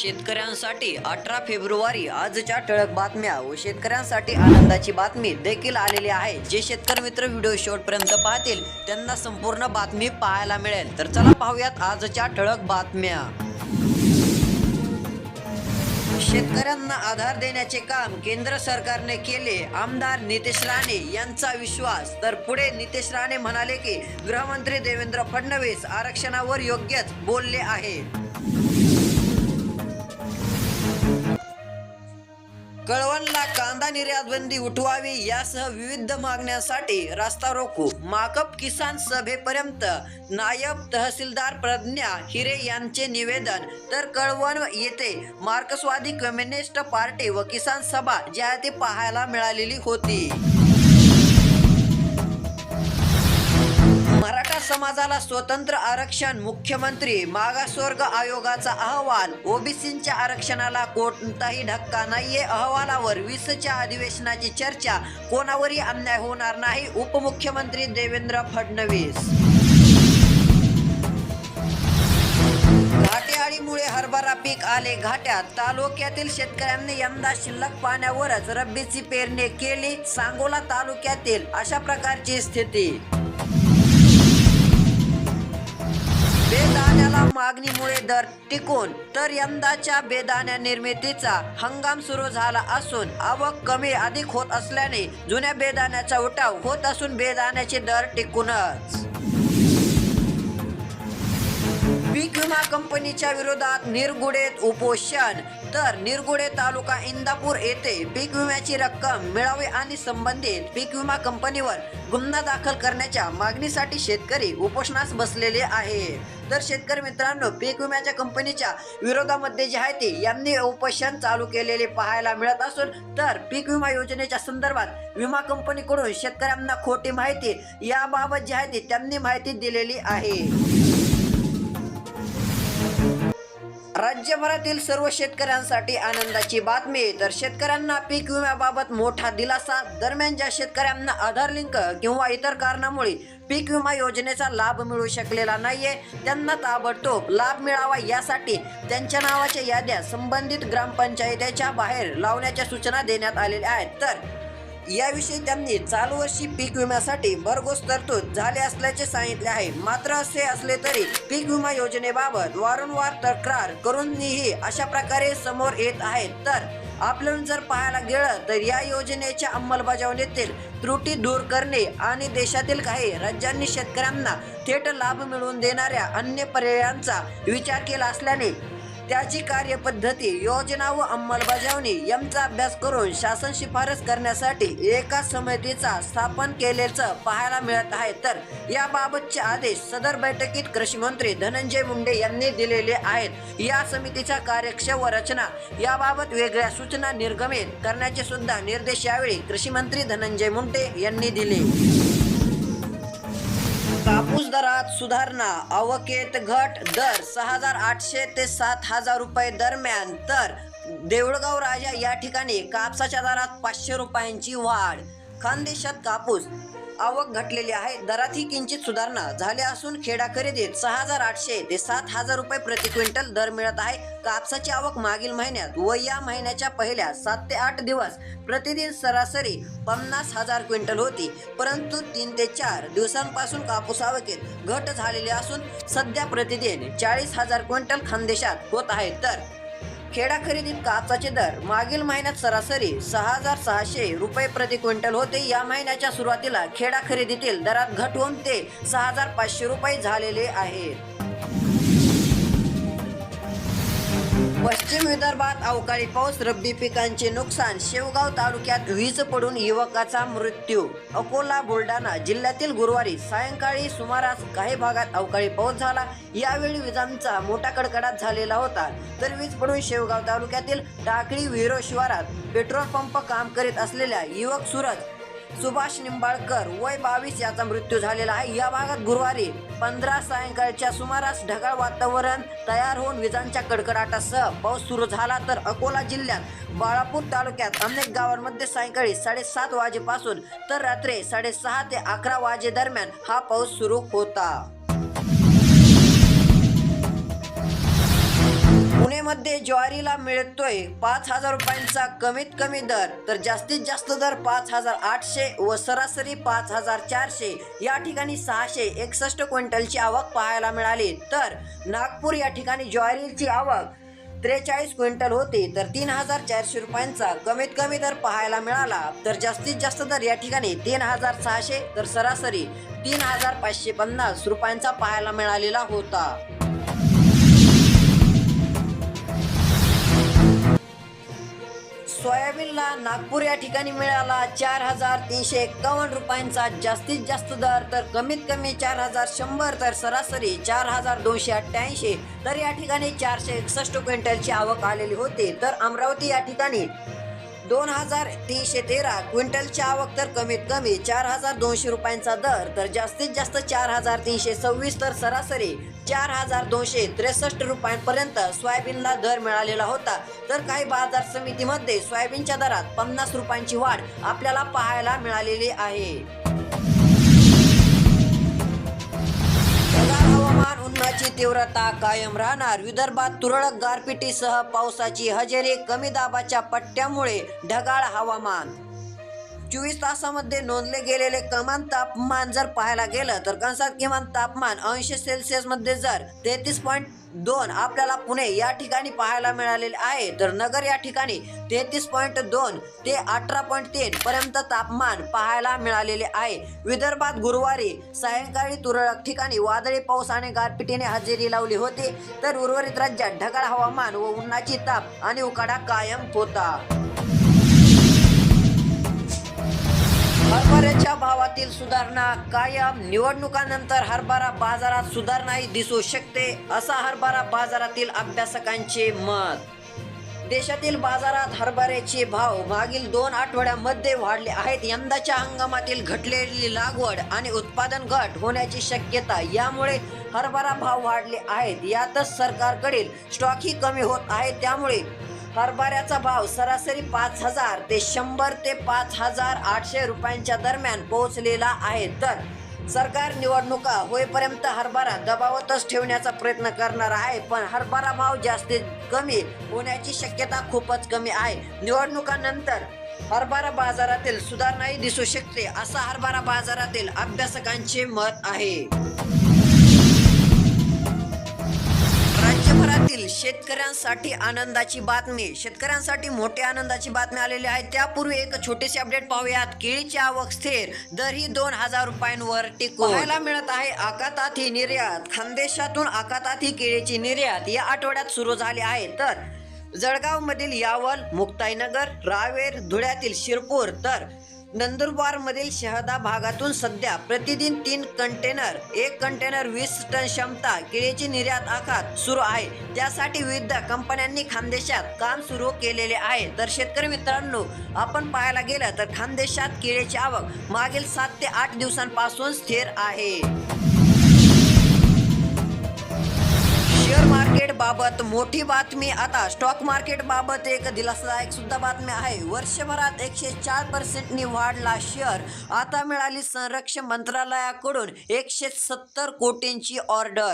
शेतकऱ्यांसाठी अठरा फेब्रुवारी आजच्या ठळक बातम्या व शेतकऱ्यांसाठी आनंदाची बातमी देखील आलेली आहे. जे शेतकरी मित्र व्हिडिओ शेवटपर्यंत पाहतील त्यांना संपूर्ण बातमी पाहायला मिळेल. तर चला पाहूयात आजच्या ठळक बातम्या. शेतकऱ्यांना आधार देण्याचे काम केंद्र सरकारने केले आमदार नितेश राणे यांचा विश्वास. तर पुढे नितेश राणे म्हणाले की गृहमंत्री देवेंद्र फडणवीस आरक्षणावर योग्यच बोलले आहे कळवणला कांदा निर्यात बंदी उठवावी यासह विविध मागण्यांसाठी रास्ता रोको. माकप किसान सभेपर्यंत नायब तहसीलदार प्रज्ञा हिरे यांचे निवेदन. तर कळवण येथे मार्क्सवादी कम्युनिस्ट पार्टी व किसान सभा ज्या ते पाहायला मिळालेली होती. मराठा समाजाला स्वतंत्र आरक्षण मुख्यमंत्री मागासवर्ग आयोगाचा अहवाल. ओबीसींच्या आरक्षणाला कोणताही धक्का नाहीये. अहवालावर वीसच्या अधिवेशनाची चर्चा. कोणावरही अन्याय होणार नाही. उपमुख्यमंत्री देवेंद्र फडणवीस. घाटेआळीमुळे हरभरा पीक आले घाट्यात. तालुक्यातील शेतकऱ्यांनी यंदा शिल्लक पाण्यावरच रब्बीची पेरणी केली. सांगोला तालुक्यातील अशा प्रकारची स्थिती. बेदाण्याला मागणीमुळे दर टिकून तर यंदाच्या बेदाण्या निर्मितीचा हंगाम सुरू झाला असून आवक कमी अधिक होत असल्याने जुन्या बेदाण्याचा उठाव होत असून बेदाण्याचे दर टिकूनच. पीक विमा कंपनीच्या विरोधात निरगुडेत उपोषण. तर निरगुडे तालुका इंदापूर येथे पीक विम्याची रक्कम मिळावी आणि संबंधित पीक विमा कंपनीवर गुन्हा दाखल करण्याच्या मागणीसाठी शेतकरी उपोषणास बसलेले आहे. तर शेतकरी मित्रांनो पीक विम्याच्या कंपनीच्या विरोधामध्ये जे आहे ते यांनी उपोषण चालू केलेले पाहायला मिळत असून तर पीक विमा योजनेच्या संदर्भात विमा कंपनीकडून शेतकऱ्यांना खोटी माहिती याबाबत जी आहे ते त्यांनी माहिती दिलेली आहे. राज्यभरातील सर्व शेतकऱ्यांसाठी आनंदाची बातमी. तर शेतकऱ्यांना पीक विम्याबाबत मोठा दिलासा. दरम्यान ज्या शेतकऱ्यांना आधार लिंक किंवा इतर कारणामुळे पीक विमा योजनेचा लाभ मिळू शकलेला नाहीये त्यांना ताबडतोब लाभ मिळावा यासाठी त्यांच्या नावाच्या याद्या संबंधित ग्रामपंचायतीच्या बाहेर लावण्याच्या सूचना देण्यात आलेल्या आहेत. तर याविषयी त्यांनी चालू वर्षी पीक विम्यासाठी भरघोस तरतूद झाले असल्याचे सांगितले आहे. मात्र असे असले तरी पीक विमा योजनेबाबत वारंवार तक्रार करूनही अशा प्रकारे समोर येत आहेत. तर आपल्याला जर पाहायला गेलं तर या योजनेच्या अंमलबजावणीतील त्रुटी दूर करणे आणि देशातील काही राज्यांनी शेतकऱ्यांना थेट लाभ मिळवून देणाऱ्या अन्य पर्यायांचा विचार केला असल्याने त्याची कार्यपद्धती योजना व अंमलबजावणी यांचा अभ्यास करून शासन शिफारस करण्यासाठी एका समितीचा स्थापन केल्याचं पाहायला मिळत आहे. तर याबाबतचे आदेश सदर बैठकीत कृषी मंत्री धनंजय मुंडे यांनी दिलेले आहेत. या समितीच्या कार्यक्षम व रचना याबाबत वेगळ्या सूचना निर्गमित करण्याचे सुद्धा निर्देश यावेळी कृषी मंत्री धनंजय मुंडे यांनी दिले. दरात सुधारणा अवकेत घट दर सहा हजार आठशे ते सात हजार रुपये दरम्यान. तर देऊळगाव राजा या ठिकाणी कापसाच्या दरात पाचशे रुपयांची वाढ. खानदेशात कापूस आवक घटलेली आहे. दरातही किंचित सुधारणा झाली असून खेडा खरेदीत सहा हजार आठशे ते सात हजार रुपये प्रति क्विंटल दर मिळत आहे. कापसाची आवक मागील महिन्यात व या महिन्याच्या पहिल्या सात ते आठ दिवस प्रतिदिन सरासरी पन्नास हजार क्विंटल होती. परंतु तीन ते चार दिवसांपासून कापूस आवकेत घट झालेली असून सध्या प्रतिदिन चाळीस हजार क्विंटल खानदेशात होत आहे. तर खेडा खरेदीत काचाचे दर मागील महिन्यात सरासरी सहा हजार सहाशे रुपये प्रति क्विंटल होते. या महिन्याच्या सुरुवातीला खेडा खरेदीतील दरात घट होऊन ते सहा हजार पाचशे रुपये झालेले आहेत. पश्चिम विदर्भात अवकाळी पाऊस रब्बी पिकांचे नुकसान शेवगाव तालुक्यात वीज पडून युवकाचा मृत्यू. अकोला बुलढाणा जिल्ह्यातील गुरुवारी सायंकाळी सुमारास काही भागात अवकाळी पाऊस झाला. यावेळी विजांचा मोठा कडकडाट झालेला होता. तर वीज पडून शेवगाव तालुक्यातील टाकळी विरो शिवारात पेट्रोल पंप काम करीत असलेल्या युवक सुरज सुभाष निंबाळकर वय बावीस याचा मृत्यू झालेला आहे. या भागात गुरुवारी पंधरा सायंकाळच्या सुमारास ढगाळ वातावरण तयार होऊन विजांच्या कडकडाटासह पाऊस सुरू झाला तर अकोला जिल्ह्यात बाळापूर तालुक्यात अनेक गावांमध्ये सायंकाळी साडेसात वाजेपासून तर रात्री साडेसहा ते अकरा वाजे दरम्यान हा पाऊस सुरू होता. राज्यामध्ये ज्वारीला मिळतोय पाच हजार रुपयांचा कमीत कमी दर. तर जास्तीत जास्त दर पाच हजार आठशे व सरासरी पाच हजार चारशे. या ठिकाणी सहाशे एकसष्ट क्विंटलची आवक पाहायला मिळाली. तर नागपूर या ठिकाणी ज्वारीची आवक त्रेचाळीस क्विंटल होते. तर तीन हजार चारशे रुपयांचा कमीत कमी दर पाहायला मिळाला. तर जास्तीत जास्त दर या ठिकाणी तीन हजार सहाशे. तर सरासरी तीन हजार पाचशे पन्नास रुपयांचा पाहायला मिळालेला होता. सोयाबीनला नागपूर या ठिकाणी मिळाला चार हजार तीनशे एक्कावन्न रुपयांचा जास्तीत जास्त दर तर कमीत कमी चार हजार शंभर तर सरासरी चार हजार दोनशे अठ्ठ्याऐंशी. तर या ठिकाणी चारशे एकसष्ट क्विंटलची आवक आलेली होती. तर अमरावती या ठिकाणी दोन हजार तीनशे तेरा क्विंटलच्या आवक तर कमीत कमी चार हजार दोनशे रुपयांचा दर तर जास्तीत जास्त चार हजार तीनशे सव्वीस तर सरासरी चार हजार दोनशे त्रेसष्ट रुपयांपर्यंत सोयाबीनला दर मिळालेला होता. तर काही बाजार समितीमध्ये सोयाबीनच्या दरात पन्नास रुपयांची वाढ आपल्याला पाहायला मिळालेली आहे. उन्हाची तीव्रता कायम राहणार. विदर्भात तुरळक गारपिटीसह पावसाची हजेरी कमी दाबाच्या पट्ट्यामुळे ढगाळ हवामान. चोवीस तासामध्ये नोंदले गेलेले कमान तापमान जर पाहायला गेलं तर कंसात किमान तापमान ऐंशी सेल्सिअसमध्ये जर तेहतीस पॉईंट दोन आपल्याला पुणे या ठिकाणी पाहायला मिळालेले आहे. तर नगर या ठिकाणी तेहतीस पॉईंट दोन ते अठरा पॉईंट तीन पर्यंत तापमान पाहायला मिळालेले आहे. विदर्भात गुरुवारी सायंकाळी तुरळक ठिकाणी वादळी पाऊस आणि गारपिटीने हजेरी लावली होती. तर उर्वरित राज्यात ढगाळ हवामान व उन्हाची ताप आणि उकाडा कायम होता. हरभऱ्याच्या भावातील सुधारणा कायम. निवडणुकानंतर हरभरा बाजारात सुधारणाही दिसू शकते असा हरभरा बाजारातील अभ्यासकांचे मत. देशातील बाजारात हरभऱ्याचे भाव मागील दोन आठवड्यामध्ये वाढले आहेत. यंदाच्या हंगामातील घटलेली लागवड आणि उत्पादन घट होण्याची शक्यता यामुळे हरभरा भाव वाढले आहेत. यातच सरकारकडील स्टॉकही कमी होत आहे. त्यामुळे हरभऱ्याचा भाव सरासरी पाच हजार ते शंभर ते पाच हजार आठशे रुपयांच्या दरम्यान पोहोचलेला आहे. तर सरकार निवडणुका होईपर्यंत हरभरा दबावतच ठेवण्याचा प्रयत्न करणार आहे. पण हरभरा भाव जास्तीत कमी होण्याची शक्यता खूपच कमी आहे. निवडणुकानंतर हरभरा बाजारातील सुधारणाही दिसू शकते असं हरभरा बाजारातील अभ्यासकांचे मत आहे. राज्यभरातील शेतकऱ्यांसाठी आनंदाची बातमी शेतकऱ्यांसाठी मोठ्या आनंदाची बातमी आलेली आहे. त्यापूर्वी एक छोटेसे अपडेट पाहूयात. केळीची आवक स्थिर दरही दोन हजार रुपयांवर टिकवायला मिळत आहे आकाताती निर्यात. खानदेशातून आकाताती केळीची निर्यात या आठवड्यात सुरू झाली आहे. तर जळगाव मधील यावल मुक्ताईनगर रावेर धुळ्यातील शिरपूर तर नंदुरबार मधील शहादा भागातून सध्या प्रतिदिन तीन कंटेनर एक कंटेनर वीस टन क्षमता केळीची निर्यात आखात सुरू आहे. त्यासाठी विविध कंपन्यांनी खानदेशात काम सुरू केलेले आहे. तर शेतकरी मित्रांनो आपण पाहायला गेलं तर खानदेशात केळीची आवक मागील सात ते आठ दिवसांपासून स्थिर आहे. बाबत मोठी बातमी आता. स्टॉक मार्केट बाबत एक दिलासादायक सुद्धा बातमी आहे. वर्षभरात एकशे चार पर्सेंटनी वाढला शेअर आता मिळाली संरक्षण मंत्रालयाकडून एकशे सत्तर कोटींची ऑर्डर